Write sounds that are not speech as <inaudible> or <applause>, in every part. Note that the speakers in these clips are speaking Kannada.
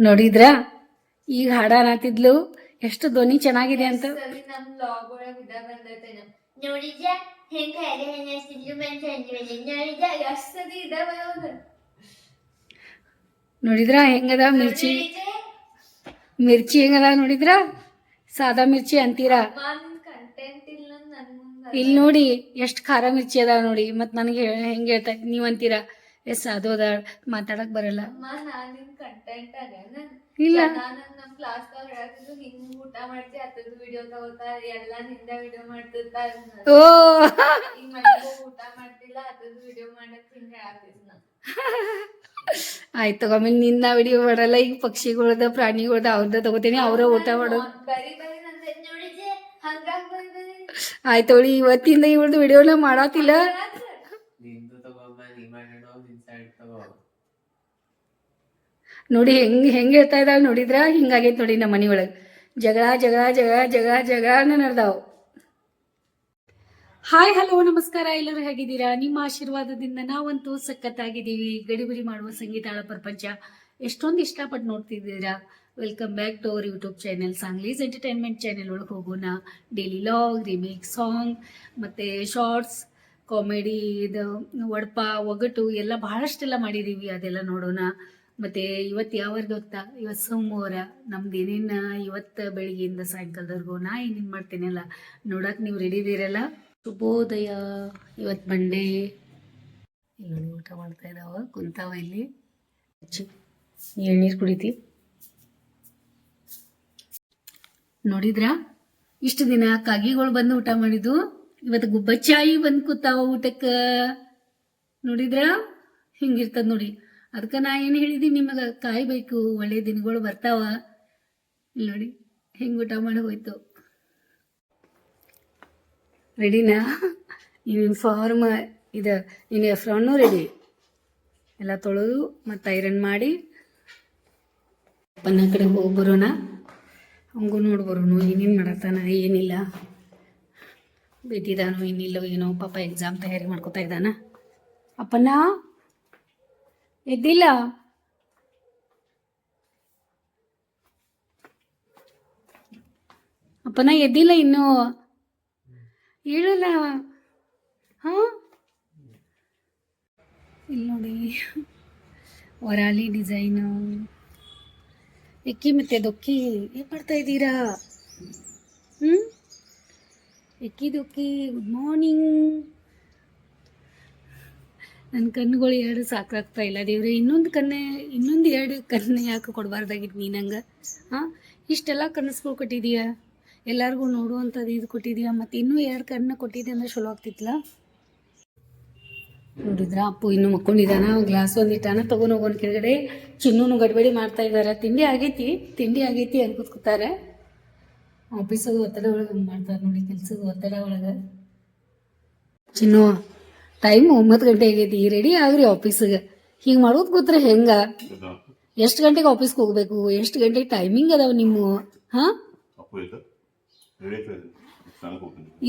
ನೋಡಿದ್ರ? ಈಗ ಹಾಡ ಅನ್ನತಿದ್ಲು ಎಷ್ಟು ಧ್ವನಿ ಚೆನ್ನಾಗಿದೆ ಅಂತ. ನೋಡಿದ್ರ? ಹೆಂಗದ ಮಿರ್ಚಿ? ಮಿರ್ಚಿ? ಹೆಂಗದ ನೋಡಿದ್ರ? ಸಾದಾ ಮಿರ್ಚಿ ಅಂತೀರಾ? ಇಲ್ಲ ನೋಡಿ ಎಷ್ಟು ಖಾರ ಮಿರ್ಚಿ ಅದಾವ ನೋಡಿ. ಮತ್ ನನಗೆ ಹೆಂಗೆ ಹೇಳ್ತಾ ನೀವು ಅಂತೀರಾ? ಎಸ್ ಅದ ಮಾತಾಡಕ್ ಬರಲ್ಲ. ಇಲ್ಲ. ಓ. ಆಯ್ತು ಆಮೇಲೆ ನಿನ್ನ ವಿಡಿಯೋ ಮಾಡಲ್ಲ ಈಗ ಪಕ್ಷಿಗಳದ ಪ್ರಾಣಿಗಳದ ಅವ್ರದ ತಗೋತೀನಿ ಅವ್ರ ಊಟ ಮಾಡೋ. ಆಯ್ತು ಅವಳಿ ಇವತ್ತಿಂದ ಇವ್ರದ್ದು ವಿಡಿಯೋನ ಮಾಡಾತಿಲ್ಲ ನಿಂದು ತಗೋಮ್ಮ ನೀ ಮಾಡಿಡೋ ನಿನ್ ಸೈಡ್ ತಗೋ ನೋಡಿ ಹೆಂಗ್, ಹೆಂಗೆ ಹೇಳ್ತಾ ಇದ್ದಾಳೆ ನೋಡಿದ್ರ? ಹಿಂಗಾಗೈತೆ ನೋಡಿ ನಮ್ಮ ಮನೆಯೊಳಗೆ. ಜಗಳ ಜಗಳ ಜಗಳ ಜಗಳ ಜಗಳನ ನಡೆದಾವು ಹಾಯ್, ಹಲೋ, ನಮಸ್ಕಾರ. ಎಲ್ಲರೂ ಹೇಗಿದ್ದೀರಾ? ನಿಮ್ಮ ಆಶೀರ್ವಾದದಿಂದ ನಾವಂತೂ ಸಖತ್ತಾಗಿದ್ದೀವಿ. ಗಡಿಬಿಡಿ ಮಾಡುವ ಸಂಗೀತಾಳ ಪ್ರಪಂಚ ಎಷ್ಟೊಂದು ಇಷ್ಟಪಟ್ಟು ನೋಡ್ತಿದ್ದೀರಾ? Welcome back to our YouTube channel ಸಾಂಗ್ಲೀಸ್ entertainment channel ಒಳಗೆ ಹೋಗೋಣ. ಡೈಲಿ ಲಾಗ್ ರಿಮೇಕ್ ಸಾಂಗ್ ಮತ್ತು ಶಾರ್ಟ್ಸ್ ಕಾಮಿಡಿ ಇದು ಒಡಪ ಒಗಟು, ಎಲ್ಲ ಬಹಳಷ್ಟೆಲ್ಲ ಮಾಡಿದ್ದೀವಿ ಅದೆಲ್ಲ ನೋಡೋಣ. ಮತ್ತು ಇವತ್ತು ಯಾವಾಗ ಗೊತ್ತಾ? ಇವತ್ತು ಸೋಮವಾರ ನಮ್ದು ಏನೇನು ಇವತ್ತು ಬೆಳಿಗ್ಗೆಯಿಂದ ಸಾಯಂಕಾಲದವರೆಗೂ ನಾ ಏನೇನು ಮಾಡ್ತೀನಲ್ಲ ನೋಡಕ್ಕೆ ನೀವು ರೆಡಿ ಇದೀರಲ್ಲ? ಶುಭೋದಯ. ಇವತ್ತು ಬಂಡೆ ಇಲ್ಲಿ ಊಟ ಮಾಡ್ತಾ ಇದ್ದಾವ ಕುಂತಾವ ಇಲ್ಲಿ. ಎಳ್ನೀರು ಕುಡಿತಿ? ನೋಡಿದ್ರಾ? ಇಷ್ಟು ದಿನ ಕಾಗಿಗಳು ಬಂದು ಊಟ ಮಾಡಿದ್ದು ಇವತ್ತು ಗುಬ್ಬಚ್ಚಾಯಿ ಬಂದು ಕೂತಾವ ಊಟಕ್ಕೆ. ನೋಡಿದ್ರಾ? ಹಿಂಗಿರ್ತದ ನೋಡಿ. ಅದಕ್ಕೆ ನಾ ಏನು ಹೇಳಿದ್ದೀನಿ ನಿಮಗೆ ಕಾಯ್ಬೇಕು, ಒಳ್ಳೆ ದಿನಗಳು ಬರ್ತಾವ. ಇಲ್ಲಿ ನೋಡಿ, ಹೆಂಗೆ ಊಟ ಮಾಡಿ ಹೋಯ್ತು. ರೆಡಿನಾ ನೀನು ಫಾರ್ಮ್ ಇದು ನೀನು ಎಫ್ರಾನು ರೆಡಿ ಎಲ್ಲ ತೊಳೆದು ಮತ್ತು ಐರನ್ ಮಾಡಿ, ಅಪ್ಪನ ಕಡೆ ಹೋಗಿ ಬರೋಣ. ಹಂಗೂ ನೋಡಿ ಬರೋನು, ಏನೇನು ಮಾಡತ್ತಾನ, ಏನಿಲ್ಲ. ಬಿದ್ದಿದಾನೋ ಏನಿಲ್ಲ ಏನೋ ಪಾಪ ಎಕ್ಸಾಮ್ ತಯಾರಿ ಮಾಡ್ಕೋತಾ ಇದ್ದಾನ. ಅಪ್ಪನ? ಎದ್ದಿಲ್ಲ? ಅಪ್ಪನ ಎದ್ದಿಲ್ಲ ಇನ್ನು. ಹೇಳಲ್ಲ? ಹಾ? ಇಲ್ಲಿ ನೋಡಿ. ವರಾಲಿ ಡಿಸೈನು. ಎಕ್ಕಿ ಮತ್ತೆ ದೊಕ್ಕಿ. ಏನು ಮಾಡ್ತಾ ಇದ್ದೀರಾ? ಹ್ಞೂ ಎಕ್ಕಿ ದೊಕ್ಕಿ. Good morning. ನನ್ನ ಕಣ್ಣುಗಳು ಎರಡು ಸಾಕಾಗ್ತಾ ಇಲ್ಲ. ದೇವ್ರೆ, ಇನ್ನೊಂದು ಕಣ್ಣೆ, ಇನ್ನೊಂದು ಎರಡು ಕಣ್ಣು ಯಾಕೆ ಕೊಡಬಾರ್ದಾಗಿತ್ತು ನೀ ನಂಗೆ? ಹಾಂ? ಇಷ್ಟೆಲ್ಲ ಕನಸುಗಳು ಕೊಟ್ಟಿದೀಯ ಎಲ್ಲರಿಗೂ ನೋಡುವಂಥದ್ದು ಇದು ಕೊಟ್ಟಿದ್ಯಾ ಮತ್ತು ಇನ್ನೂ ಎರಡು ಕಣ್ಣು ಕೊಟ್ಟಿದ್ದೆ ಅಂದ್ರೆ ಚಲೋ ಆಗ್ತಿತ್ತಲ್ಲ ನೋಡಿದ್ರ? ಅಪ್ಪು, ಇನ್ನು ಮಕ್ಕೊಂಡಿದ್ದಾನ? ಗ್ಲಾಸ್ ಒಂದು ಇಟ್ಟಾನ ತಗೊಂಡು ಹೋಗೋನ್ ಕೆಳಗಡೆ. ಚಿನ್ನೂನು ಗಡ್ಬಡಿ ಮಾಡ್ತಾ ಇದ್ದಾರೆ ತಿಂಡಿ ಆಗೈತಿ? ತಿಂಡಿ ಆಗೈತಿ ಅಂತ ಕೂತ್ಕೋತಾರೆ. ಆಫೀಸದು ಒತ್ತಡ ಒಳಗೆ ಮಾಡ್ತಾರೆ ನೋಡಿ, ಕೆಲಸದ ಒತ್ತಡ ಒಳಗೆ. ಚಿನ್ನು ಟೈಮ್ ಒಂಬತ್ತು ಗಂಟೆ ಆಗೈತಿ ರೆಡಿ ಆಗ್ರಿ ಆಫೀಸಿಗೆ ಹಿಂಗೆ ಮಾಡೋದು ಕೂತ್ರೆ ಹೆಂಗ? ಎಷ್ಟು ಗಂಟೆಗೆ ಆಫೀಸ್ಗೆ ಹೋಗ್ಬೇಕು? ಎಷ್ಟು ಗಂಟೆಗೆ ಟೈಮಿಂಗ್ ಅದಾವ ನಿಮ್ಮ ಹಾಂ?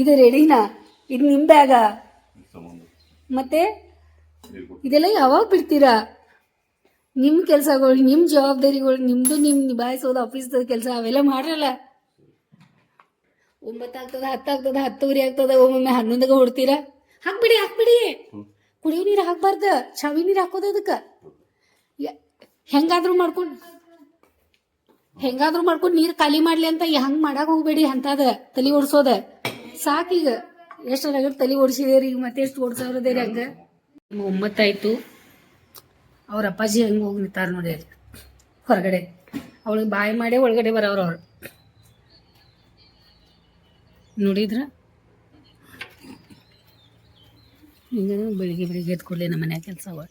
ಇದು ರೆಡಿನಾ ಇದು? ನಿಮ್ಮ ಬ್ಯಾಗ ಮತ್ತೆ? ಇದೆಲ್ಲ ಯಾವಾಗ ಬಿಡ್ತೀರಾ? ನಿಮ್ಮ ಕೆಲಸಗಳು ನಿಮ್ಮ ಜವಾಬ್ದಾರಿಗಳು ನಿಮ್ಮದು ನಿಮ್ಮ ನಿಭಾಯಿಸೋದು ಆಫೀಸ್ದ ಕೆಲಸ ಅವೆಲ್ಲ ಮಾಡ್ರಲ್ಲ? ಒಂಬತ್ತು ಆಗ್ತದ ಹತ್ತು ಆಗ್ತದ ಹತ್ತುವರೆ ಆಗ್ತದ ಒಮ್ಮೊಮ್ಮೆ ಹನ್ನೊಂದಾಗ ಹೊಡ್ತೀರಾ? ಹಾಕ್ಬಿಡಿ ಹಾಕ್ಬಿಡಿ. ಕುಡಿಯೋ ನೀರು ಹಾಕ್ಬಾರ್ದ ಚಾವಿ ನೀರು ಹಾಕೋದು ಅದಕ್ಕೆ. ಹೆಂಗಾದ್ರೂ ಮಾಡ್ಕೊಂಡು ಹೆಂಗಾದ್ರೂ ಮಾಡ್ಕೊಂಡು ನೀರು ಖಾಲಿ ಮಾಡ್ಲಿ ಅಂತ ಹಂಗ್ ಮಾಡಕ್ ಹೋಗ್ಬೇಡಿ ಅಂತದ ತಲೆ ಓಡಿಸೋದ. ಸಾಕೀಗ ಎಷ್ಟು ರಗಡ್ ತಲೆ ಓಡಿಸಿದೇರಿ ಈಗ ಮತ್ತೆ ಎಷ್ಟು ಓಡಿಸೋರದೇರಿ ಹಂಗ. ಒಂಬತ್ತಾಯ್ತು. ಅವ್ರ ಅಪ್ಪಾಜಿ ಹೆಂಗೆ ಹೋಗಿ ನಿಂತಾರ ನೋಡಿ ಅಲ್ಲಿ ಹೊರಗಡೆ. ಅವಳಿಗೆ ಬಾಯಿ ಮಾಡಿ ಒಳಗಡೆ ಬರೋರು ಅವ್ರು. ನೋಡಿದ್ರ? ಈಗ ಬೆಳಿಗ್ಗೆ ಬೆಳಿಗ್ಗೆ ಎದ್ದು ಕೂಡಲೇ ನಮ್ಮ ಮನ್ಯಾಗ ಕೆಲಸಗಳು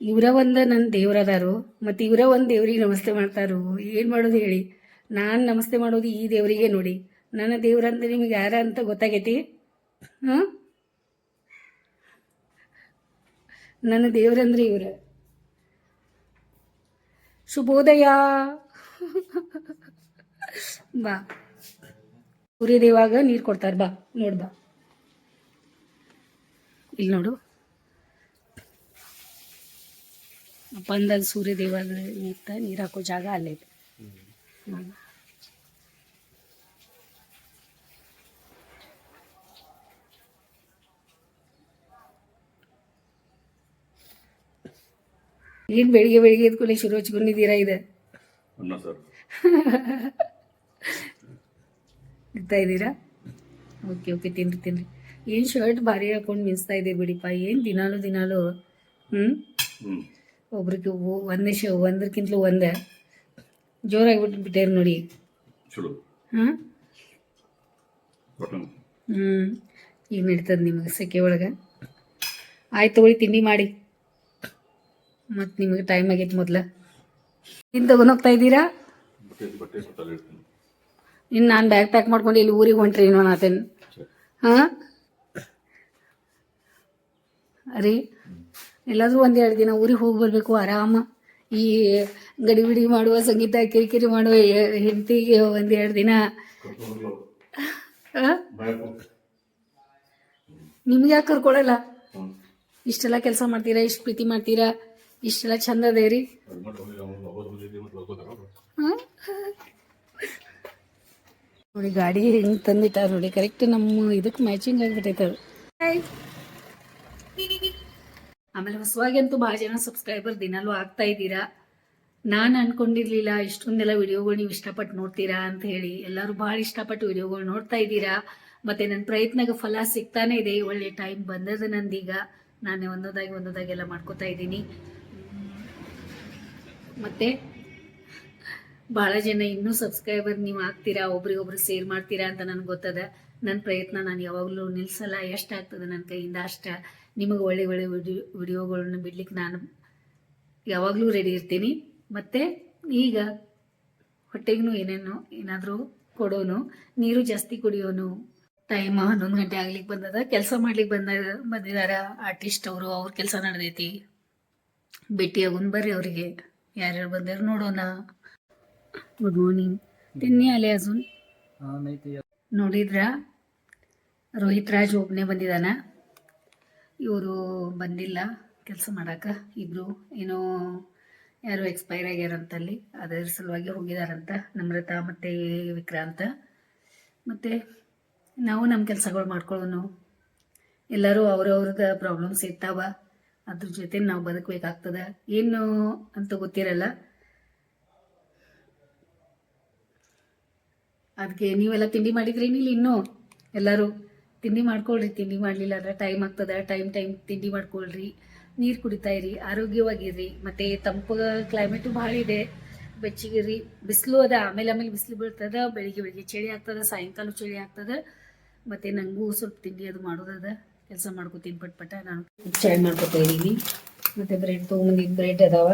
ಇವರ ಒಂದು ನನ್ನ ದೇವ್ರದಾರು ಮತ್ತು ಇವರ ಒಂದು ದೇವ್ರಿಗೆ ನಮಸ್ತೆ ಮಾಡ್ತಾರು. ಏನು ಮಾಡೋದು ಹೇಳಿ? ನಾನು ನಮಸ್ತೆ ಮಾಡೋದು ಈ ದೇವರಿಗೆ ನೋಡಿ. ನನ್ನ ದೇವ್ರಂದ್ರೆ ನಿಮಗೆ ಯಾರ ಅಂತ ಗೊತ್ತಾಗೈತಿ? ಹಾಂ? ನನ್ನ ದೇವ್ರಂದ್ರೆ ಇವರ. ಶುಭೋದಯ. ಬಾ. ಸೂರ್ಯದೇವಾಗ ನೀರ್ ಕೊಡ್ತಾರೆ. ಬಾ ನೋಡ್ ಬಾ. ಇಲ್ಲಿ ನೋಡು. ಅಂದಾಗ ಸೂರ್ಯ ಇತ್ತ ನೀರು ಹಾಕೋ ಜಾಗ ಅಲ್ಲೇ ಇದೆ. ಏನ್ ಬೆಳಿಗ್ಗೆ ಬೆಳಿಗ್ಗೆ ಎದ್ಕೊಳ್ಳಿ ಶುರು ಹಚ್ಕೊಂಡಿದ್ದೀರಾ ಇದೆ? <laughs> ಇರ್ತಾ ಇದ್ದೀರಾ? ಓಕೆ ಓಕೆ ತಿನ್ರಿ ತಿನ್ರಿ. ಏನು ಶರ್ಟ್ ಭಾರಿ ಹಾಕೊಂಡು ಮಿನ್ಸ್ತಾ ಇದ್ದೀರಿ ಬಿಡಿಪ್ಪ? ಏನು ದಿನಾಲು ದಿನಾಲು ಹ್ಮ್? ಹ್ಞೂ ಒಬ್ರಿಗೆ ಒಂದೇ ಶ ಒಂದಕ್ಕಿಂತಲೂ ಒಂದೇ. ಜೋರಾಗಿ ಬಿಟ್ಟೇರಿ ನೋಡಿ. ಹ್ಮ್ ಹಾಂ? ಹ್ಞೂ ಈಗ ನಡೀತದೆ ನಿಮಗೆ ಸೆಕೆ ಒಳಗೆ? ಆಯ್ತು ತಗೊಳ್ಳಿ ತಿಂಡಿ ಮಾಡಿ. ಮತ್ತು ನಿಮಗೆ ಟೈಮ್ ಆಗೈತೆ ಮೊದಲ. ಇನ್ನು ತಗೊಂಡೋಗ್ತಾ ಇದ್ದೀರಾ ಬಟ್ಟೆ ಬಟ್ಟೆ ಸುತ್ತಲ್ಲಿ ಇಡ್ತೀನಿ ಇನ್ನು ನಾನು ಬ್ಯಾಗ್ ಪ್ಯಾಕ್ ಮಾಡ್ಕೊಂಡು ಇಲ್ಲಿ ಊರಿಗೆ ಹೊಂಟ್ರಿ ಏನೋ ನಾತೇನು ಹಾಂ? ರೀ ಎಲ್ಲಾದರೂ ಒಂದೆರಡು ದಿನ ಊರಿಗೆ ಹೋಗಿ ಬರಬೇಕು ಆರಾಮ. ಈ ಗಡಿಬಿಡಿ ಮಾಡುವ ಸಂಗೀತ ಕಿರಿಕಿರಿ ಮಾಡುವ ಹೆಂಡತಿಗೆ ಒಂದೆರಡು ದಿನ? ನಿಮ್ಗೆ ಯಾಕೆ ಕರ್ಕೊಳಲ್ಲ? ಇಷ್ಟೆಲ್ಲ ಕೆಲಸ ಮಾಡ್ತೀರಾ ಇಷ್ಟು ಪ್ರೀತಿ ಮಾಡ್ತೀರಾ ಇಷ್ಟೆಲ್ಲ ಚಂದ ಅದೇರಿ ಆ? ನೋಡಿ ಗಾಡಿ ಹೆಂಗ್ ತಂದಿಟ್ಟಾರ ನೋಡಿ. ಕರೆಕ್ಟ್ ನಮ್ಮ ಇದಕ್ಕೆ ಮ್ಯಾಚಿಂಗ್ ಆಗಿಬಿಟ್ಟೈತೆ ಅದು. ಆಮೇಲೆ ಹೊಸವಾಗಿ ಅಂತೂ ಭಾಳ ಜನ ಸಬ್ಸ್ಕ್ರೈಬರ್ ದಿನಾಲೂ ಆಗ್ತಾ ಇದ್ದೀರಾ? ನಾನು ಅನ್ಕೊಂಡಿರ್ಲಿಲ್ಲ ಇಷ್ಟೊಂದೆಲ್ಲ ವಿಡಿಯೋಗಳು ನೀವು ಇಷ್ಟಪಟ್ಟು ನೋಡ್ತೀರಾ ಅಂತ ಹೇಳಿ. ಎಲ್ಲರೂ ಭಾಳ ಇಷ್ಟಪಟ್ಟು ವಿಡಿಯೋಗಳು ನೋಡ್ತಾ ಇದ್ದೀರಾ. ಮತ್ತೆ ನನ್ನ ಪ್ರಯತ್ನಕ್ಕೆ ಫಲ ಸಿಗ್ತಾನೆ ಇದೆ ಒಳ್ಳೆ ಟೈಮ್ ಬಂದದ ನಂದೀಗ. ನಾನು ಒಂದೊಂದಾಗಿ ಒಂದೊಂದಾಗಿ ಎಲ್ಲ ಮಾಡ್ಕೋತಾ ಇದ್ದೀನಿ. ಮತ್ತೆ? ಭಾಳ ಜನ ಇನ್ನೂ ಸಬ್ಸ್ಕ್ರೈಬರ್ ನೀವು ಆಗ್ತೀರಾ, ಒಬ್ರಿಗೊಬ್ರು ಸೇರ್ ಮಾಡ್ತೀರಾ ಅಂತ ನನಗೆ ಗೊತ್ತದ. ನನ್ನ ಪ್ರಯತ್ನ ನಾನು ಯಾವಾಗಲೂ ನಿಲ್ಲಿಸಲ್ಲ ಎಷ್ಟಾಗ್ತದೆ ನನ್ನ ಕೈಯಿಂದ ಅಷ್ಟ. ನಿಮಗೆ ಒಳ್ಳೆ ಒಳ್ಳೆ ವಿಡಿಯೋ ವಿಡಿಯೋಗಳನ್ನ ಬಿಡ್ಲಿಕ್ಕೆ ನಾನು ಯಾವಾಗಲೂ ರೆಡಿ ಇರ್ತೀನಿ. ಮತ್ತು ಈಗ ಹೊಟ್ಟೆಗೂ ಏನೇನೋ ಏನಾದರೂ ಕೊಡೋನು, ನೀರು ಜಾಸ್ತಿ ಕುಡಿಯೋನು ಟೈಮ್ ಹನ್ನೊಂದು ಗಂಟೆ ಆಗ್ಲಿಕ್ಕೆ ಬಂದದ, ಕೆಲಸ ಮಾಡ್ಲಿಕ್ಕೆ ಬಂದ, ಬಂದಿದಾರ ಆರ್ಟಿಸ್ಟ್ ಅವರು, ಅವ್ರ ಕೆಲಸ ನಡೆದೈತಿ. ಭೇಟಿಯಾಗುನ್ ಬರ್ರಿ ಅವರಿಗೆ. ಯಾರ್ಯಾರು ಬಂದಾರ ನೋಡೋಣ. ಗುಡ್ ಮಾರ್ನಿಂಗ್ ತಿನ್ನಿ ಅಲೆ ಅಜುನ್. ನೋಡಿದ್ರ? ರೋಹಿತ್ ರಾಜ್ ಒಬ್ಬನೇ ಬಂದಿದ್ದಾನ ಇವರು ಬಂದಿಲ್ಲ. ಕೆಲಸ ಮಾಡಾಕ. ಇಬ್ರು ಏನೋ ಯಾರು ಎಕ್ಸ್ಪೈರ್ ಆಗ್ಯಾರಂತಲ್ಲಿ. ಅದರ ಸಲುವಾಗಿ ಹೋಗಿದಾರಂತ. ನಮ್ರತಾ ಮತ್ತೆ ವಿಕ್ರಾಂತ. ಮತ್ತು ನಾವು ನಮ್ಮ ಕೆಲಸಗಳು ಮಾಡ್ಕೊಳ್ಳೋನು ಎಲ್ಲರೂ ಅವ್ರವ್ರದ ಪ್ರಾಬ್ಲಮ್ಸ್ ಇರ್ತಾವ. ಅದ್ರ ಜೊತೆ ನಾವು ಬದುಕಬೇಕಾಗ್ತದ. ಏನು ಅಂತ ಗೊತ್ತಿರಲ್ಲ. ಅದಕ್ಕೆ ನೀವೆಲ್ಲ ತಿಂಡಿ ಮಾಡಿದ್ರಿ ಇಲ್ಲಿ ಇನ್ನೂ? ಎಲ್ಲರೂ ತಿಂಡಿ ಮಾಡ್ಕೊಳ್ರಿ, ತಿಂಡಿ ಮಾಡಲಿಲ್ಲ ಅಂದ್ರೆ ಟೈಮ್ ಆಗ್ತದ ಟೈಮ್ ಟೈಮ್ ತಿಂಡಿ ಮಾಡ್ಕೊಳ್ರಿ. ನೀರು ಕುಡಿತಾ ಇರಿ ಆರೋಗ್ಯವಾಗಿರ್ರಿ ಮತ್ತೆ ತಂಪು ಕ್ಲೈಮೇಟು ಭಾಳ ಇದೆ. ಬೆಚ್ಚಗಿರಿ. ಬಿಸಿಲು ಅದ, ಆಮೇಲೆ ಆಮೇಲೆ ಬಿಸಿಲು ಬೀಳ್ತದ, ಬೆಳಿಗ್ಗೆ ಬೆಳಿಗ್ಗೆ ಚಳಿ ಆಗ್ತದ, ಸಾಯಂಕಾಲ ಚಳಿ ಆಗ್ತದ. ಮತ್ತೆ ನನಗೂ ಸ್ವಲ್ಪ ತಿಂಡಿ ಅದು ಮಾಡೋದದ, ಕೆಲಸ ಮಾಡ್ಕೋತೀನಿ ಪಟ್ ಪಟ ನಾನು. ಚಾಯ್ ಮಾಡ್ಕೊತಾ ಇದ್ದೀನಿ. ಮತ್ತೆ ಬ್ರೆಡ್ ತೊಗೊಂಬಂದಿದ್ದು ಬ್ರೆಡ್ ಅದಾವ.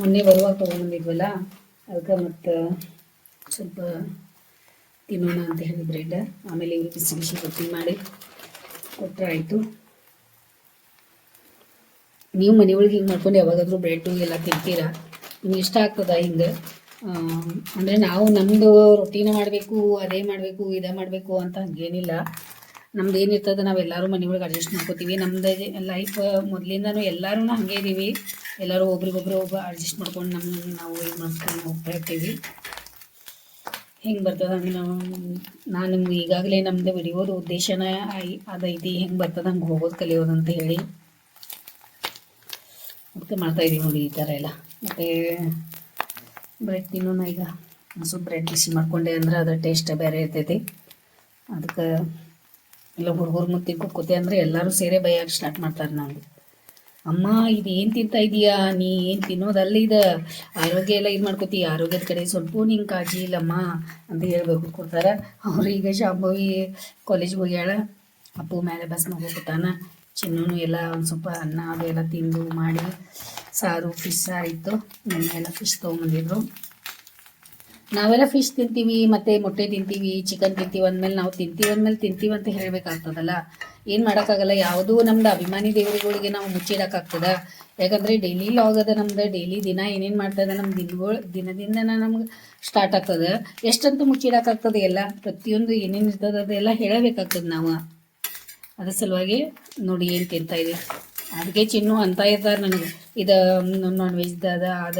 ಮೊನ್ನೆ ಬರುವಾಗ ತೊಗೊಂಬಂದಿದ್ವಲ್ಲ ಅದಕ್ಕೆ ಮತ್ತು ಸ್ವಲ್ಪ ತಿನ್ನೋಣ ಅಂತ ಹೇಳಿ ಬ್ರೆಡ್ ಆಮೇಲೆ ಹಿಂಗೆ ಬಿಸಿ ಬಿಸಿ ರೊಟ್ಟಿ ಮಾಡಿ ಕೊಟ್ಟರೆ ಆಯಿತು. ನೀವು ಮನೆ ಒಳಗೆ ಹಿಂಗೆ ಮಾಡ್ಕೊಂಡು ಯಾವಾಗಾದರೂ ಬ್ರೆಡ್ಡು ಎಲ್ಲ ತಿಂತೀರಾ? ನಿಮ್ಗೆ ಇಷ್ಟ ಆಗ್ತದ ಹಿಂಗೆ? ಅಂದರೆ ನಾವು ನಮ್ಮದು ರೊಟ್ಟಿನ ಮಾಡಬೇಕು, ಅದೇ ಮಾಡಬೇಕು, ಇದೇ ಮಾಡಬೇಕು ಅಂತ ಹಂಗೇನಿಲ್ಲ. ನಮ್ದು ಏನಿರ್ತದ ನಾವೆಲ್ಲರೂ ಮನೆ ಒಳಗೆ ಅಡ್ಜಸ್ಟ್ ಮಾಡ್ಕೋತೀವಿ. ನಮ್ದು ಲೈಫ್ ಮೊದಲಿಂದನೂ ಎಲ್ಲರೂ ಹಾಗೆ ಇದ್ದೀವಿ ಎಲ್ಲರೂ ಒಬ್ರಿಗೊಬ್ರು ಒಬ್ಬ ಅಡ್ಜಸ್ಟ್ ಮಾಡ್ಕೊಂಡು ನಮ್ಮ ನಾವು ಇದು ಮಾಡ್ಕೊಂಡು ಹೋಗ್ತಾ ಇರ್ತೀವಿ. ಹೆಂಗೆ ಬರ್ತದ ಹಂಗೆ ನಾವು ನಾನು ನಿಮ್ಗೆ ಈಗಾಗಲೇ ನಮ್ಮದು ಉದ್ದೇಶನ ಐ- ಅದೈತಿ. ಹೆಂಗೆ ಬರ್ತದ ಹಂಗೆ ಹೋಗೋದು ಕಲಿಯೋದು ಅಂತ ಹೇಳಿ. ಅದಕ್ಕೆ ಮಾಡ್ತಾ ಇದೀವಿ ನೋಡಿ ಈ ಥರ ಎಲ್ಲ. ಮತ್ತು ಬ್ರೆಡ್ ತಿನ್ನೋಣ ಈಗ. ಸ್ವಲ್ಪ ಬ್ರೆಡ್ ಬಿಸಿ ಮಾಡ್ಕೊಂಡೆ ಅಂದ್ರೆ ಅದರ ಟೇಸ್ಟ್ ಬೇರೆ ಇರ್ತೈತಿ. ಅದಕ್ಕೆ ಎಲ್ಲ ಹುಡುಗರು ಮುತ್ತಿ ಕೂತ್ಕೋತಿ ಅಂದರೆ ಎಲ್ಲರೂ ಸೇರೆ ಬೈಯಾಗಿ ಸ್ಟಾರ್ಟ್ ಮಾಡ್ತಾರೆ ನಾವು. ಅಮ್ಮ, ಇದು ಏನು ತಿಂತಾ ಇದೀಯಾ? ನೀ ಏನು ತಿನ್ನೋದಲ್ಲ ಇದು. ಆರೋಗ್ಯ ಎಲ್ಲ ಇದು ಮಾಡ್ಕೋತಿ. ಆರೋಗ್ಯದ ಕಡೆ ಸ್ವಲ್ಪ ನಿಂಗೆ ಕಾಳಜಿ ಇಲ್ಲಮ್ಮ ಅಂತ ಹೇಳ್ಬೇಕು ಕೊಡ್ತಾರೆ ಅವ್ರು ಈಗ ಶಾಂಭವಿ ಕಾಲೇಜ್ಗೆ ಹೋಗ್ಯಾಳ. ಅಪ್ಪು ಮೇಲೆ ಬಸ್ ಹೋಗ್ಬಿಟ್ಟಾನ. ಚಿನ್ನೂ ಎಲ್ಲ ಒಂದು ಸ್ವಲ್ಪ ಅನ್ನ ಅದು ಎಲ್ಲ ತಿಂದು ಮಾಡಿ ಸಾರು ಫಿಶ್ ಸಾರು ಇತ್ತು. ಮೊನ್ನೆ ಎಲ್ಲ ಫಿಶ್ ತೊಗೊಂಬಂದಿದ್ರು. ನಾವೆಲ್ಲ ಫಿಶ್ ತಿಂತೀವಿ, ಮತ್ತೆ ಮೊಟ್ಟೆ ತಿಂತೀವಿ ಚಿಕನ್ ತಿಂತೀವಿ, ಅಂದಮೇಲೆ ನಾವು ತಿಂತೀವಿ, ಅಂದಮೇಲೆ ತಿಂತೀವಿ ಅಂತ ಹೇಳಬೇಕಾಗ್ತದಲ್ಲ. ಏನು ಮಾಡೋಕ್ಕಾಗಲ್ಲ, ಯಾವುದೂ ನಮ್ದು ಅಭಿಮಾನಿ ದೇವರುಗಳಿಗೆ ನಾವು ಮುಚ್ಚಿಡೋಕ್ಕಾಗ್ತದ. ಯಾಕಂದರೆ ಡೈಲಿ ಲಾಗ್ ಅದ ನಮ್ದು ಡೈಲಿ ದಿನ ಏನೇನು ಮಾಡ್ತದೆ ನಮ್ಮ ದಿನಗಳು, ದಿನದಿಂದ ನಮ್ಗೆ ಸ್ಟಾರ್ಟ್ ಆಗ್ತದೆ. ಎಷ್ಟಂತೂ ಮುಚ್ಚಿಡೋಕ್ಕಾಗ್ತದೆ ಎಲ್ಲ, ಪ್ರತಿಯೊಂದು ಏನೇನು ಇರ್ತದೆ ಅದೆಲ್ಲ ಹೇಳಬೇಕಾಗ್ತದೆ ನಾವು. ಅದ್ರ ಸಲುವಾಗಿ ನೋಡಿ ಏನು ತಿಂತಾ ಇದೆ ಅದಕ್ಕೆ ಚಿನ್ನು ಅಂತ ಇರ್ತಾರೆ ನನಗೆ. ಇದು ನಾನ್ ವೆಜ್ದ ಅದ ಅದ,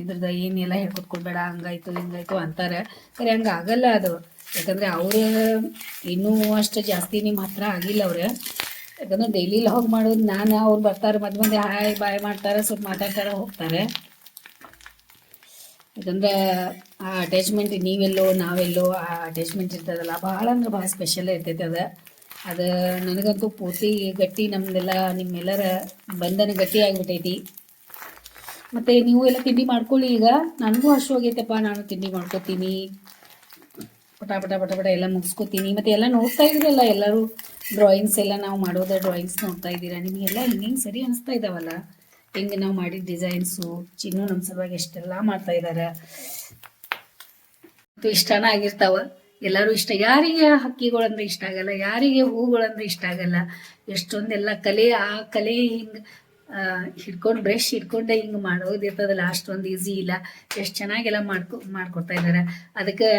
ಇದ್ರದ ಏನೆಲ್ಲ ಹೇಳ್ಕೊತ್ಕೊಳ್ಬೇಡ ಹಂಗಾಯ್ತು, ಹಿಂಗಾಯ್ತು ಅಂತಾರೆ. ಸರಿ ಹಂಗೆ ಆಗಲ್ಲ ಅದು. ಯಾಕಂದರೆ ಅವರು ಇನ್ನೂ ಅಷ್ಟು ಜಾಸ್ತಿ ಮಾತ್ರ ಆಗಿಲ್ಲ ಅವ್ರು. ಯಾಕಂದ್ರೆ ಡೈಲಿ ಲಾಗ್ ಮಾಡೋದು ನಾನು, ಅವ್ರು ಬರ್ತಾರೆ, ಮಧ್ಯ ಮಧ್ಯೆ ಹಾಯ್ ಬಾಯ್ ಮಾಡ್ತಾರೆ ಸ್ವಲ್ಪ ಮಾತಾಡ್ತಾರೆ, ಹೋಗ್ತಾರೆ. ಯಾಕಂದ್ರೆ ಆ ಅಟ್ಯಾಚ್ಮೆಂಟ್ ನೀವೆಲ್ಲೋ, ನಾವೆಲ್ಲೋ, ಆ ಅಟ್ಯಾಚ್ಮೆಂಟ್ ಇರ್ತದಲ್ಲ, ಭಾಳ ಅಂದ್ರೆ ಭಾಳ ಸ್ಪೆಷಲ್ ಇರ್ತೈತೆ ಅದು. ಅದು ನನಗಂತೂ ಪೂರ್ತಿ ಗಟ್ಟಿ ನಮ್ದೆಲ್ಲ, ನಿಮ್ಮೆಲ್ಲರ ಬಂಧನ ಗಟ್ಟಿ ಆಗಿಬಿಟ್ಟೈತಿ. ಮತ್ತು ನೀವು ಎಲ್ಲ ತಿಂಡಿ ಮಾಡ್ಕೊಳ್ಳಿ ಈಗ. ನನಗೂ ಅಷ್ಟು ನಾನು ತಿಂಡಿ ಮಾಡ್ಕೊತೀನಿ. ಪಟ ಪಟ ಪಟ ಪಟ ಎಲ್ಲ ಮುಗಿಸ್ಕೊತೀನಿ. ಮತ್ತೆ ಎಲ್ಲ ನೋಡ್ತಾ ಇದ್ದೀರಲ್ಲ ಎಲ್ಲರೂ ಡ್ರಾಯಿಂಗ್ಸ್ ಎಲ್ಲ ನಾವು ಮಾಡೋದ ಡ್ರಾಯಿಂಗ್ಸ್ ನೋಡ್ತಾ ಇದ್ದೀರಾ? ನಿಮಗೆಲ್ಲ ಹಿಂಗೆ ಸರಿ ಅನಿಸ್ತಾ ಇದ್ದಾವಲ್ಲ ಹೆಂಗೆ ನಾವು ಮಾಡಿದ ಡಿಸೈನ್ಸು ಚಿನ್ನು ನಮ್ಮ ಸಲುವಾಗಿ ಎಷ್ಟೆಲ್ಲ ಮಾಡ್ತಾ ಇದ್ದಾರೆ ಮತ್ತು ಇಷ್ಟನ ಆಗಿರ್ತಾವ? ಎಲ್ಲರೂ ಇಷ್ಟ? ಯಾರಿಗೆ ಹಕ್ಕಿಗಳಂದ್ರೆ ಇಷ್ಟ ಆಗಲ್ಲ? ಯಾರಿಗೆ ಹೂಗಳಂದ್ರೆ ಇಷ್ಟ ಆಗಲ್ಲ? ಎಷ್ಟೊಂದೆಲ್ಲ ಕಲೆ, ಆ ಕಲೆ ಹಿಂಗೆ ಹಿಡ್ಕೊಂಡು ಬ್ರಷ್ ಹಿಡ್ಕೊಂಡೆ ಹಿಂಗೆ ಮಾಡೋದಿರ್ತದಲ್ಲ ಅಷ್ಟೊಂದು ಈಸಿ ಇಲ್ಲ. ಎಷ್ಟು ಚೆನ್ನಾಗೆಲ್ಲ ಮಾಡ್ಕೊ, ಮಾಡ್ಕೊಡ್ತಾ ಇದ್ದಾರೆ ಅದಕ್ಕೆ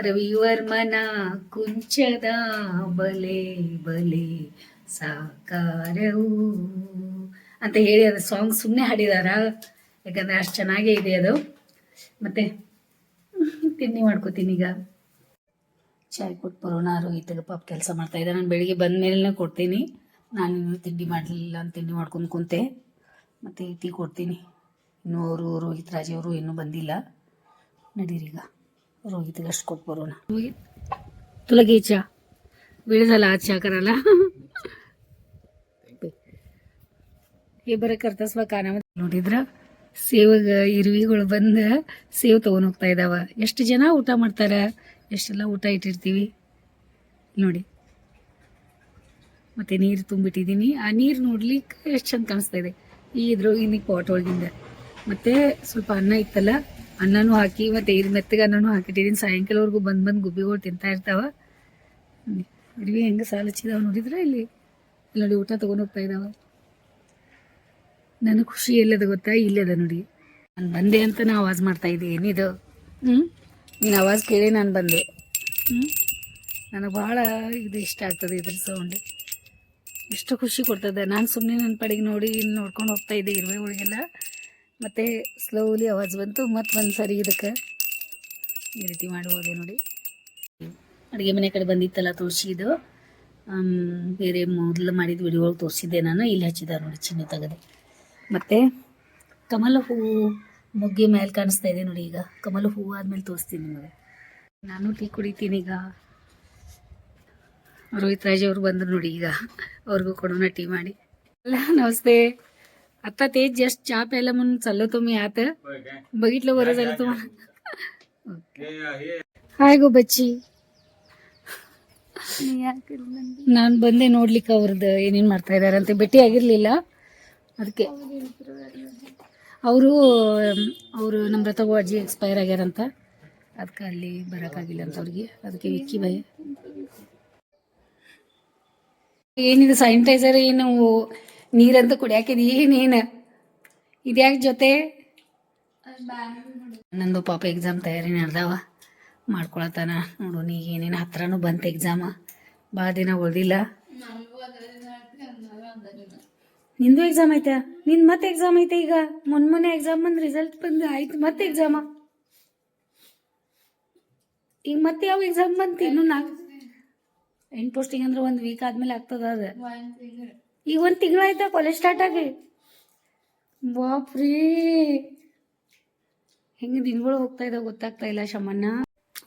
ರವಿವರ್ಮನ ಕುಂಚದ ಬಲೆ ಬಲೆ ಸಾಕಾರವು. ಅಂತ ಹೇಳಿ ಅದು ಸಾಂಗ್ ಸುಮ್ಮನೆ ಹಾಡಿದಾರ. ಯಾಕಂದ್ರೆ ಅಷ್ಟು ಚೆನ್ನಾಗೇ ಇದೆ ಅದು. ಮತ್ತೆ ತಿಂಡಿ ಮಾಡ್ಕೋತೀನಿ ಈಗ. ಚಾಯ್ ಕೊಟ್ಟು ಬರೋಣ ರೋಹಿತ್ಗೆ ಪಾಪ ಕೆಲಸ ಮಾಡ್ತಾ ಇದ್ದಾರೆ ನಾನು ಬೆಳಿಗ್ಗೆ ಬಂದ ಮೇಲೆ ಕೊಡ್ತೀನಿ. ನಾನು ಇನ್ನೂ ತಿಂಡಿ ಮಾಡಲಿಲ್ಲ ಅಂತ ತಿಂಡಿ ಮಾಡ್ಕೊಂಡು ಕುಂತೆ. ಮತ್ತು ಟೀ ಕೊಡ್ತೀನಿ. ಇನ್ನೂ ಅವರು ರೋಹಿತ್ ರಾಜಿ ಇನ್ನೂ ಬಂದಿಲ್ಲ. ನಡೀರೀಗ ರೋಹಿತ್ಗೆ ಅಷ್ಟು ಕೊಟ್ಟು ಬರೋಣ ರೋಹಿತ್ तुला घे चहा वेळ झाला आज चहा करायला हे बरं करतास बा कानामध्ये ನೋಡಿದ್ರ ಸೇವಗ ಇರುವಿಗಳು ಬಂದು ಸೇವ್ ತೊಗೊಂಡು ಹೋಗ್ತಾ ಇದ್ದಾವ ಎಷ್ಟು ಜನ ಊಟ ಮಾಡ್ತಾರ ಎಷ್ಟೆಲ್ಲ ಊಟ ಇಟ್ಟಿರ್ತೀವಿ ನೋಡಿ ಮತ್ತೆ ನೀರು ತುಂಬಿಟ್ಟಿದ್ದೀನಿ ಆ ನೀರು ನೋಡ್ಲಿಕ್ಕೆ ಎಷ್ಟು ಚಂದ ಕಾಣಿಸ್ತಾ ಇದೆ ಈ ಇದ್ರೊಳಗಿನ ಪಾಟ್ ಒಳಗಿಂದ ಮತ್ತೆ ಸ್ವಲ್ಪ ಅನ್ನ ಇತ್ತಲ್ಲ ಅನ್ನನೂ ಹಾಕಿ, ಮತ್ತೆ ಇರ್ ಮೆತ್ತಗೆ ಅನ್ನನೂ ಹಾಕಿಟ್ಟಿದ್ದೀನಿ ಸಾಯಂಕಾಲವರೆಗೂ ಬಂದು ಬಂದು ಗುಬ್ಬಿಗಳು ತಿಂತಾ ಇರ್ತಾವ. ಇರ್ವಿ, ಹೆಂಗೆ ಸಾಲ ಹಚ್ಚಿದಾವ ನೋಡಿದ್ರೆ ಇಲ್ಲಿ? ಇಲ್ಲಿ ನೋಡಿ, ಊಟ ತೊಗೊಂಡು ಹೋಗ್ತಾ ಇದ್ದಾವ ನನಗೆ ಖುಷಿ ಎಲ್ಲದ ಗೊತ್ತಾ? ಇಲ್ಲದ ನೋಡಿ. ನಾನು ಬಂದೆ ಅಂತ ನಾ ಆವಾಜ್ ಮಾಡ್ತಾ ಇದ್ದೆ, ಏನಿದು? ಹ್ಞೂ ನೀನು ಆವಾಜ್ ಕೇಳಿ, ನಾನು ಬಂದೆ. ಹ್ಞೂ ನನಗೆ ಭಾಳ ಇದು ಇಷ್ಟ ಆಗ್ತದೆ ಇದ್ರ ಸೌಂಡ್ ಎಷ್ಟು ಖುಷಿ ಕೊಡ್ತದೆ. ನಾನು ಸುಮ್ಮನೆ ನನ್ನ ಪಡಿಗೆ ನೋಡಿ ಇನ್ನು ನೋಡ್ಕೊಂಡು ಹೋಗ್ತಾ ಇದ್ದೆ, ಇರುವೆ ಒಳಗೆಲ್ಲ ಮತ್ತೆ ಸ್ಲೋಲಿ ಆವಾಜ್ ಬಂತು, ಮತ್ತು ಒಂದು ಸರಿ ಇದಕ್ಕೆ ಈ ರೀತಿ ಮಾಡಬಹುದು ನೋಡಿ. ಅಡುಗೆ ಮನೆ ಕಡೆ ಬಂದಿತ್ತಲ್ಲ ತೋರಿಸಿದ್ದು ಬೇರೆ ಮೊದಲು ಮಾಡಿದ ವಿಡಿಯೋಗಳು ತೋರಿಸಿದ್ದೆ ನಾನು, ಇಲ್ಲಿ ಹಚ್ಚಿದ ನೋಡಿ ಚಿನ್ನ ತೆಗೆದು. ಮತ್ತೆ ಕಮಲ ಹೂವು ಮೊಗ್ಗೆ ಮೇಲೆ ಕಾಣಿಸ್ತಾ ಇದೆ ನೋಡಿ ಈಗ. ಕಮಲ ಹೂವು ಆದಮೇಲೆ ತೋರಿಸ್ತೀನಿ ನಿಮಗೆ. ನಾನು ಟೀ ಕುಡಿತೀನಿ ಈಗ. ರೋಹಿತ್ ರಾಜ್ ಅವರು ಬಂದ್ರು ನೋಡಿ ಈಗ. ಅವ್ರಿಗೂ ಕೊಡೋಣ ಟೀ ಮಾಡಿ. ಅಲ್ಲ, ನಮಸ್ತೆ. आता ते जस्ट चहा प्यायला म्हणून चाललो तुम्ही आत बघितलं बरं झालं तुम्हाला हाय गो बच्ची ನಾನು ಬಂದೆ ನೋಡ್ಲಿಕ್ಕೆ ಅವ್ರದ್ದು ಏನೇನು ಮಾಡ್ತಾ ಇದ್ದಾರೆ ಅಂತ ಭೇಟಿ ಆಗಿರಲಿಲ್ಲ ಅದಕ್ಕೆ ಅವರು ಅವರು ನಮ್ಮ ರಥಗೋ ಅಜ್ಜಿ ಎಕ್ಸ್ಪೈರ್ ಆಗ್ಯಾರಂತ ಅದಕ್ಕೆ ಅಲ್ಲಿ ಬರೋಕ್ಕಾಗಿಲ್ಲ ಅಂತ ಅವ್ರಿಗೆ ಅದಕ್ಕೆ ವಿಕ್ಕಿ ಭಯ ಏನಿದು ಸ್ಯಾನಿಟೈಸರ್ ಏನು ನೀರಂತ ಕುಡಿಯಾಕಿದ್ ಏನೇನು ಇದ್ಯಾಕೆ ಜೊತೆ? ನಂದು ಪಾಪ ಎಕ್ಸಾಮ್ ತಯಾರಿ ನಡ್ದಾವ. ಮಾಡ್ಕೊಳತಾನ ನೋಡು, ನೀ ಏನೇನು ಹತ್ರನೂ ಬಂತು ಎಕ್ಸಾಮ ಭಾಳ ದಿನ ಉಳ್ದಿಲ್ಲ. ನಿಂದು ಎಕ್ಸಾಮ್ ಐತೆ ನಿಂದು ಮತ್ತೆ ಎಕ್ಸಾಮ್ ಐತೆ ಈಗ? ಮೊನ್ನೆ ಮೊನ್ನೆ ಎಕ್ಸಾಮ್ ಬಂದು ರಿಸಲ್ಟ್ ಬಂದು ಆಯ್ತು. ಮತ್ತೆ ಎಕ್ಸಾಮ ಈಗ ಮತ್ತೆ ಯಾವ ಎಕ್ಸಾಮ್ ಬಂತು? ಇನ್ನೂ ನಾಲ್ಕು ಎಂಟು ಪೋಸ್ಟಿಂಗ್ ಅಂದ್ರೆ ಒಂದು ವೀಕ್ ಆದ್ಮೇಲೆ ಆಗ್ತದ ಅದು. ಈಗ ಒಂದು ತಿಂಗಳಾಯ್ತಾ ಕಾಲೇಜ್ ಸ್ಟಾರ್ಟ್ ಆಗಿ? ಬಾಪ್ರೀ. ಹೆಂಗೆ ದಿನಗಳು ಹೋಗ್ತಾ ಇದ್ದಾವೆ ಗೊತ್ತಾಗ್ತಾ ಇಲ್ಲ ಶಮನ್ನ.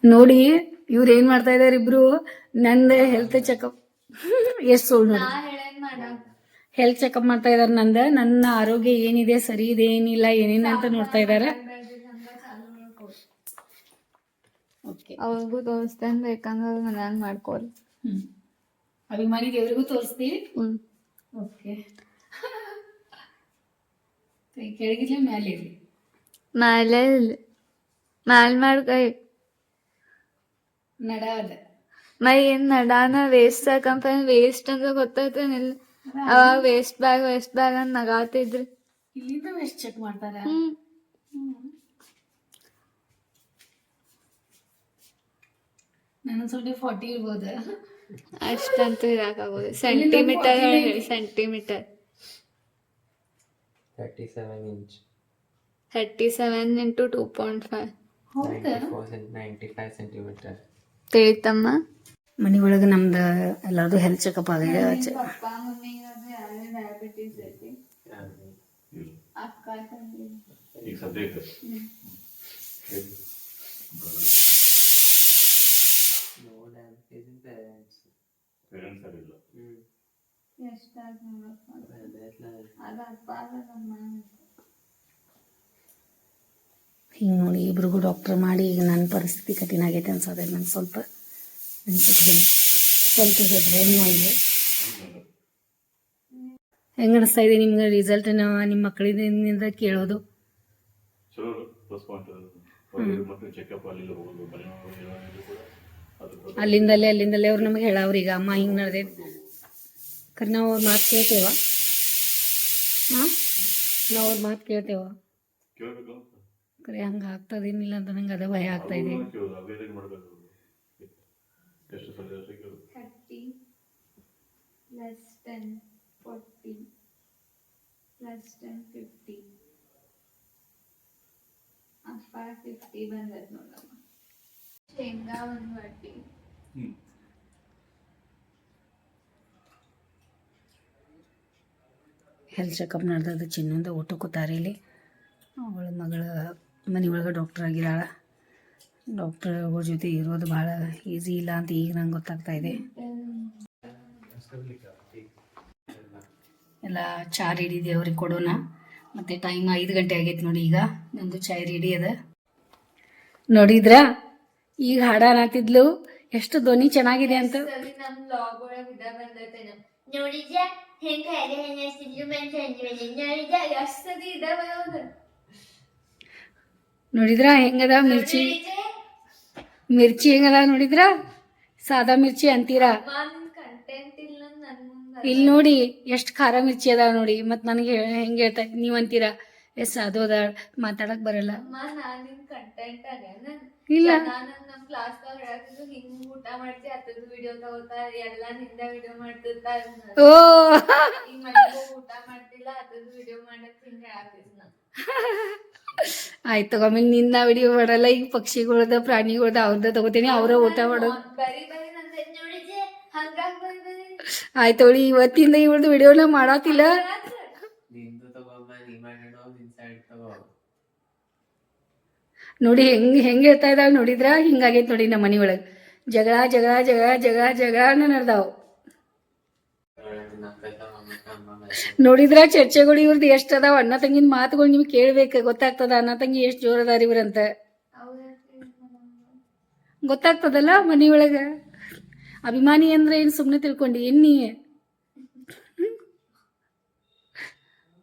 ನೋಡಿ ಇವ್ರು ಏನ್ ಮಾಡ್ತಾ ಇದಾರೆ ಇಬ್ರು? ನಂದ ಹೆಲ್ತ್ ಚೆಕಪ್ ಎಷ್ಟು ಸುಳ್ಳು ನೋಡಿ. ಹೆಲ್ತ್ ಚೆಕಪ್ ಮಾಡ್ತಾ ಇದಾರೆ ನಂದ. ನನ್ನ ಆರೋಗ್ಯ ಏನಿದೆ ಸರಿ ಇದೆ ಏನಿಲ್ಲ ಏನೇನ ಅಂತ ನೋಡ್ತಾ ಇದಾರೆ. ಓಕೆ ಅವ್ರಿಗೂ ತೋರಿಸ್ತೇನೆ ಬೇಕಂದ್ರೆ ಮನ್ಯಾಗ ಮಾಡ್ಕೋರಿ. ಅಭಿಮಾನಿ ದೇವರಿಗೂ ತೋರಿಸ್ತಿ. ಹ್ಮ್ ಓಕೆ ಕೈ ಕೆಳಗಿರ್ಲಿ ಮೇಲೆ ಇರ್ಲಿ ಮ್ಯಾಲೆ ಮ್ಯಾಲ್ ಮಾಡ್ಕೈ ನಡ ಅದ ಮೈ ಏನ್ ನಡಾನ ವೇಸ್ಟ್ ಹಾಕಂಪ ವೇಸ್ಟ್ ಅಂತ ಗೊತ್ತಾಯ್ತೇನಿಲ್ಲ ಅವಾಗ ವೇಸ್ಟ್ ಬ್ಯಾಗ್ ವೇಸ್ಟ್ ಬ್ಯಾಗ್ ಅಂತ ನಗಾತಿದ್ರಿ ಇಲ್ಲಿಂದ ಎಷ್ಟು ಚೆಕ್ ಮಾಡ್ತಾರ ಹ್ಮ್ ನನ್ನ ಸ್ವಲ್ಪ ಫಾರ್ಟಿ ಇರ್ಬೋದ ಅಷ್ಟಂತೂ ಇರಾಕಾಗೋದು ಸೆಂಟಿಮೀಟರ್ ಹೇಳಿ centimetre thirty seven inch thirty seven into two point five ninety five centimetre ತಿಳಿತಮ್ಮ? ಮನಿ ಒಳಗೆ ನಮ್ದು ಎಲ್ಲರದು ಹೆಲ್ತ್ ಚೆಕಪ್ ಆಗಿದೆ ಪಪ್ಪ ಮಮ್ಮಿಗೆ ಡಯಾಬಿಟೀಸ್ ಐತಿ. ಅಕ್ಕ ತಂಗಿ. ಈಗ ಸದ್ಯಕ್ಕೆ no diabetes in parents parents ಆಗಿಲ್ಲ ಹ್ಞೂ ಎಷ್ಟಾಗ ನೋಡಪ್ಪ ಅದೆಲ್ಲ ಅದು ಅಪ್ಪ ಅದ ನಮ್ಮ ಹಿಂಗೆ ನೋಡಿ ಇಬ್ರಿಗೂ ಡಾಕ್ಟರ್ ಮಾಡಿ ಈಗ ನನ್ನ ಪರಿಸ್ಥಿತಿ ಕಠಿಣ ಆಗೈತೆ ಅನ್ಸೋದೆ ನಾನು ಸ್ವಲ್ಪ. ಸ್ವಲ್ಪ ಹೋದ್ರೆ ಹೆಂಗ ಅನಿಸ್ತಾ ಇದೆ ನಿಮ್ಗೆ ರಿಸಲ್ಟ್ ನಿಮ್ಮ ಮಕ್ಕಳಿಂದ ಕೇಳೋದು? ಅಲ್ಲಿಂದಲೇ ಅಲ್ಲಿಂದಲೇ ಅವ್ರು ನಮಗೆ ಹೇಳವ್ರಿ ಈಗ ಅಮ್ಮ ಹಿಂಗೆ ನಡೆದೆ. ಕರ್ ನಾವು ಅವ್ರ ಮಾತು ಕೇಳ್ತೇವ? ಹಾಂ? ನಾವು ಅವ್ರ ಮಾತು ಕೇಳ್ತೇವ? ಕರೆ ಹಂಗೆ ಆಗ್ತದೇನಿಲ್ಲ ಅಂತ ನಂಗೆ ಅದೇ ಭಯ ಆಗ್ತಾ ಇದೆ. Thirty plus ten forty plus ten fifty ಅಪ್ಪ ಫಿಫ್ಟಿ ಬಂದದ ನೋಡಮ್ಮ. ಶೇಂಗಾ ಒಂದು ಬಟ್ಟಿ ಹೆಲ್ತ್ ಚೆಕಪ್ ನಡೆದದ್ದು ಚಿನ್ನಂದ ಊಟಕ್ಕೂ ತಾರೀಲಿ ಇಲ್ಲಿ ಅವಳ ಮಗಳ ಮನೆ ಒಳಗೆ ಡಾಕ್ಟರ್ ಆಗಿದ್ದಾಳ ಡಾಕ್ಟರ್ಗಳ ಜೊತೆ ಇರೋದು ಭಾಳ ಈಸಿ ಇಲ್ಲ ಅಂತ ಈಗ ನಂಗೆ ಗೊತ್ತಾಗ್ತಾ ಇದೆ. ಎಲ್ಲ ಚಾ ರೆಡಿ ಇದೆ ಅವ್ರಿಗೆ ಕೊಡೋಣ. ಮತ್ತು ಟೈಮ್ ಐದು ಗಂಟೆ ಆಗೈತೆ ನೋಡಿ ಈಗ. ನಂದು ಚಾಯ್ ರೆಡಿ ಅದ. ನೋಡಿದ್ರ? ಈಗ ಹಾಡ ಹಾಕಿದ್ಲು ಎಷ್ಟು ಧ್ವನಿ ಚೆನ್ನಾಗಿದೆ ಅಂತ ಹೆಂಗಸ್ತಿದ್ಲು ಬಂದ್ ನೋಡಿದ್ಯ ಎಷ್ಟು ಸತಿ ಇದ ಬರೋದು ನೋಡಿದ್ರಾ? ಹೆಂಗದ ಮಿರ್ಚಿ? ಮಿರ್ಚಿ ಹೆಂಗದ ನೋಡಿದ್ರ? ಸಾದಾ ಮಿರ್ಚಿ ಅಂತೀರಾ? ಇಲ್ಲ ನೋಡಿ ಎಷ್ಟು ಖಾರ ಮಿರ್ಚಿ ಅದಾವ ನೋಡಿ. ಮತ್ ನನಗೆ ಹೆಂಗೆ ಹೇಳ್ತಾ ನೀವು ಅಂತೀರಾ? ಎಸ್ ಅದು ಅದ. ಮಾತಾಡಕ್ ಬರಲ್ಲ. ಇಲ್ಲ. ಓ! ಮಾಡ್ತಿಲ್ಲ ಆಯ್ತು ತಗೊಮ್ಮೆ ನಿನ್ನ ವಿಡಿಯೋ ಮಾಡಲ್ಲ ಈಗ ಪಕ್ಷಿಗಳದ ಪ್ರಾಣಿಗಳದ ಅವ್ರದ ತಗೋತೀನಿ ಅವರ ಊಟ ಮಾಡೋದು ಆಯ್ತು ಅವಳಿ ಇವತ್ತಿಂದ ಇವ್ರದ್ದು ವಿಡಿಯೋನ ನೀ ತಗೋ. ನೋಡಿ ಹೆಂಗ್ ಹೆಂಗ್ ಹೇಳ್ತಾ ಇದ್ದಾಳೆ ನೋಡಿದ್ರ? ಹಿಂಗಾಗೈತೆ ನೋಡಿ ನಮ್ಮ ಮನಿಯೊಳಗೆ ಜಗಳ ಜಗಳ ಜಗಳ ಜಗಳ ಜಗಳ ಜಗಳನ ನಡೆದಾವು ನಮ್ಮೆಲ್ಲ ಮಮ್ಮಿ ಅಮ್ಮ ಮೇಲೆ ನೋಡಿದ್ರ ಚರ್ಚೆಗಳು ಇವ್ರದ್ದು ಎಷ್ಟು ಅದಾವ? ಅಣ್ಣ ತಂಗಿನ ಮಾತುಗಳು ನಿಮ್ಗೆ ಕೇಳ್ಬೇಕು. ಗೊತ್ತಾಗ್ತದ? ಅಣ್ಣ ತಂಗಿ ಎಷ್ಟು ಜೋರದಾರ ಇವ್ರಂತ. ಗೊತ್ತಾಗ್ತದಲ್ಲ ಮನೆಯೊಳಗ ಅಭಿಮಾನಿ ಅಂದ್ರೆ ಏನು ಸುಮ್ಮನೆ ತಿಳ್ಕೊಂಡು? ಎನ್ನಿ?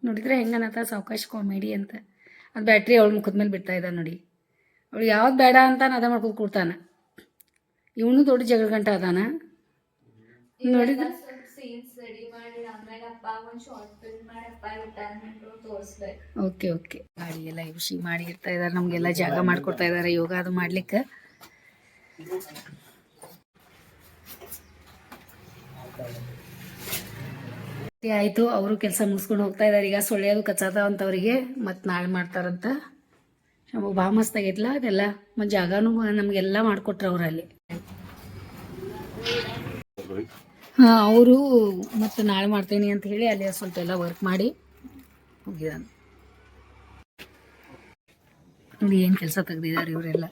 ನೋಡಿದ್ರೆ ಹೆಂಗನತ ಸಾವಕಾಶ ಕಾಮಿಡಿ ಅಂತ. ಅದು ಬ್ಯಾಟ್ರಿ ಅವಳ ಮುಖದ ಮೇಲೆ ಬಿಡ್ತಾ ಇದ್ದ ನೋಡಿ. ಅವಳು ಯಾವ್ದು ಬೇಡ ಅಂತ ಅದ ಮಾಡ್ಕೊಂಡು ಕೂಡ್ತಾನ. ಇವನು ದೊಡ್ಡ ಜಗಳ ಗಂಟ ಅದಾನ. ನೋಡಿದ್ರ ಸೀನ್ಸ್ ರೆಡಿ ಮಾಡಿ ಆಮೇಲೆ ಅಪ್ಪ ಒಂದ್ ಶಾರ್ಟ್ ಫಿಲ್ಮ್ ಮಾಡಿ ಅಪ್ಪ ರಿಟೈರ್ಮೆಂಟ್ ತೋರಿಸ್ಬೇಕು ಓಕೆ ಓಕೆ ಮಾಡಿ ಎಲ್ಲ ಖುಷಿ ಮಾಡಿ ಇರ್ತಾ ಇದ್ದಾರೆ ನಮಗೆಲ್ಲ ಜಾಗ ಮಾಡ್ಕೊಡ್ತಾ ಇದ್ದಾರೆ ಯೋಗ ಅದು ಮಾಡ್ಲಿಕ್ಕೆ. ಆಯಿತು ಅವರು ಕೆಲಸ ಮುಗಿಸ್ಕೊಂಡು ಹೋಗ್ತಾ ಇದ್ದಾರೆ ಈಗ ಸೊಳ್ಳೆದು ಅಂತ ಅವರಿಗೆ ಮತ್ತೆ ನಾಳೆ ಮಾಡ್ತಾರಂತ. ನಮಗೆ ಭಾಳ ಮಸ್ತ್ ಆಗೈತ್ಲ ಅದೆಲ್ಲ? ಮತ್ತು ಜಾಗನೂ ನಮಗೆಲ್ಲ ಮಾಡ್ಕೊಟ್ರ ಅವರಲ್ಲಿ. ಅವರು ಮತ್ತು ನಾಳೆ ಮಾಡ್ತೀನಿ ಅಂತ ಹೇಳಿ ಅಲ್ಲಿ ಸ್ವಲ್ಪ ಎಲ್ಲ ವರ್ಕ್ ಮಾಡಿ ಹೋಗಿದ್ದಾನೆ ನೋಡಿ ಏನು ಕೆಲಸ ತೆಗ್ದಿದ್ದಾರೆ ಇವರೆಲ್ಲ.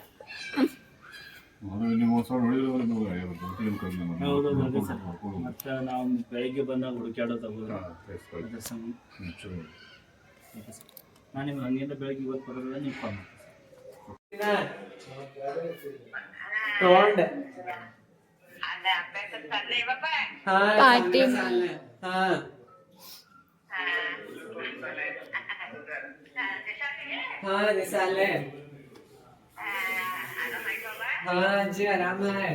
ಮತ್ತೆ ನಾವು ಬೆಳಿಗ್ಗೆ ಬಂದಾಗ ಹುಡುಕ್ಯಾಡೋದು ನಾನು ನಿಮ್ಗೆ ಹಂಗಿಂದ ಬೆಳಗ್ಗೆ ಇವತ್ತು ಬರೋದಿಲ್ಲ ನೀವು ಕಾಲ್ ಮಾಡಿ ತಗೊಂಡೆ. ಹಾ ಪಾರ್ಟಿ ಹಾ हाँ रिसाले हाँ जी आराम आहे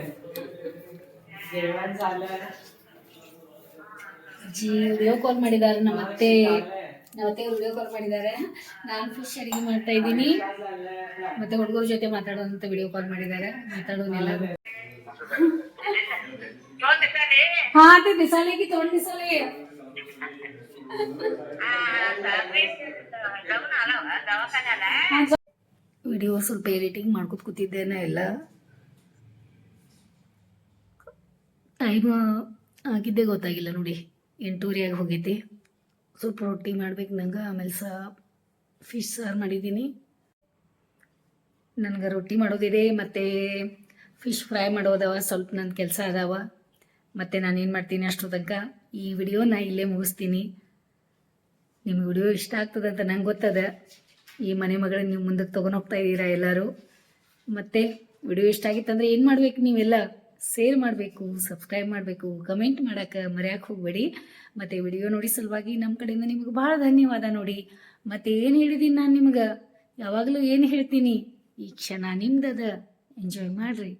जेवण झालं ಜಿ ವಿಡಿಯೋ ಕಾಲ್ ಮಾಡಿದ್ದಾರೆ ನಮ್ಮ ಅತ್ತೆ ನಮ್ಮ ಅತ್ತೆ ವಿಡಿಯೋ ಕಾಲ್ ಮಾಡಿದ್ದಾರೆ ನಾನು ಫಿಶ್ ಅಡಿಗೆ ಮಾಡ್ತಾ ಇದ್ದೀನಿ ಮತ್ತೆ ಹುಡುಗರ ಜೊತೆ ಮಾತಾಡೋದಂತ ವಿಡಿಯೋ ಕಾಲ್ ಮಾಡಿದ್ದಾರೆ ಮಾತಾಡೋನೆಲ್ಲ ಹಾ ते दिसाले की तोंड दिसाले ವಿಡಿಯೋ ಸ್ವಲ್ಪ ಎಡಿಟಿಂಗ್ ಮಾಡ್ಕೊತ ಕೂತಿದ್ದೇನೆ ಎಲ್ಲ ಟೈಮ್ ಆಗಿದ್ದೇ ಗೊತ್ತಾಗಿಲ್ಲ ನೋಡಿ ಎಂಟೂವರೆ ಆಗಿ ಹೋಗೈತಿ ಸ್ವಲ್ಪ ರೊಟ್ಟಿ ಮಾಡ್ಬೇಕು ನಂಗೆ ಆಮೇಲೆ ಸಹ ಫಿಶ್ ಸಾರು ಮಾಡಿದ್ದೀನಿ ನನಗೆ ರೊಟ್ಟಿ ಮಾಡೋದಿದೆ ಮತ್ತು ಫಿಶ್ ಫ್ರೈ ಮಾಡೋದವ ಸ್ವಲ್ಪ ನನ್ನ ಕೆಲಸ ಅದಾವ ಮತ್ತು ನಾನೇನು ಮಾಡ್ತೀನಿ ಅಷ್ಟು ತನಕ ಈ ವಿಡಿಯೋನ ಇಲ್ಲೇ ಮುಗಿಸ್ತೀನಿ. ನಿಮ್ಗೆ ವಿಡಿಯೋ ಇಷ್ಟ ಆಗ್ತದೆ ಅಂತ ನಂಗೆ ಗೊತ್ತದ. ಈ ಮನೆ ಮಗಳನ್ನ ನೀವು ಮುಂದಕ್ಕೆ ತೊಗೊಂಡು ಹೋಗ್ತಾ ಇದ್ದೀರಾ ಎಲ್ಲರೂ. ಮತ್ತು ವಿಡಿಯೋ ಇಷ್ಟ ಆಗಿತ್ತಂದ್ರೆ ಏನು ಮಾಡ್ಬೇಕು ನೀವೆಲ್ಲ? ಶೇರ್ ಮಾಡಬೇಕು, ಸಬ್ಸ್ಕ್ರೈಬ್ ಮಾಡಬೇಕು, ಕಮೆಂಟ್ ಮಾಡೋಕೆ ಮರೆಯೋಕೆ ಹೋಗಬೇಡಿ. ಮತ್ತು ವಿಡಿಯೋ ನೋಡಿ ಸಲುವಾಗಿ ನಮ್ಮ ಕಡೆಯಿಂದ ನಿಮಗೆ ಭಾಳ ಧನ್ಯವಾದ ನೋಡಿ. ಮತ್ತು ಏನು ಹೇಳಿದ್ದೀನಿ ನಾನು ನಿಮ್ಗೆ? ಯಾವಾಗಲೂ ಏನು ಹೇಳ್ತೀನಿ? ಈ ಕ್ಷಣ ನಿಮ್ದದ. ಎಂಜಾಯ್ ಮಾಡಿರಿ.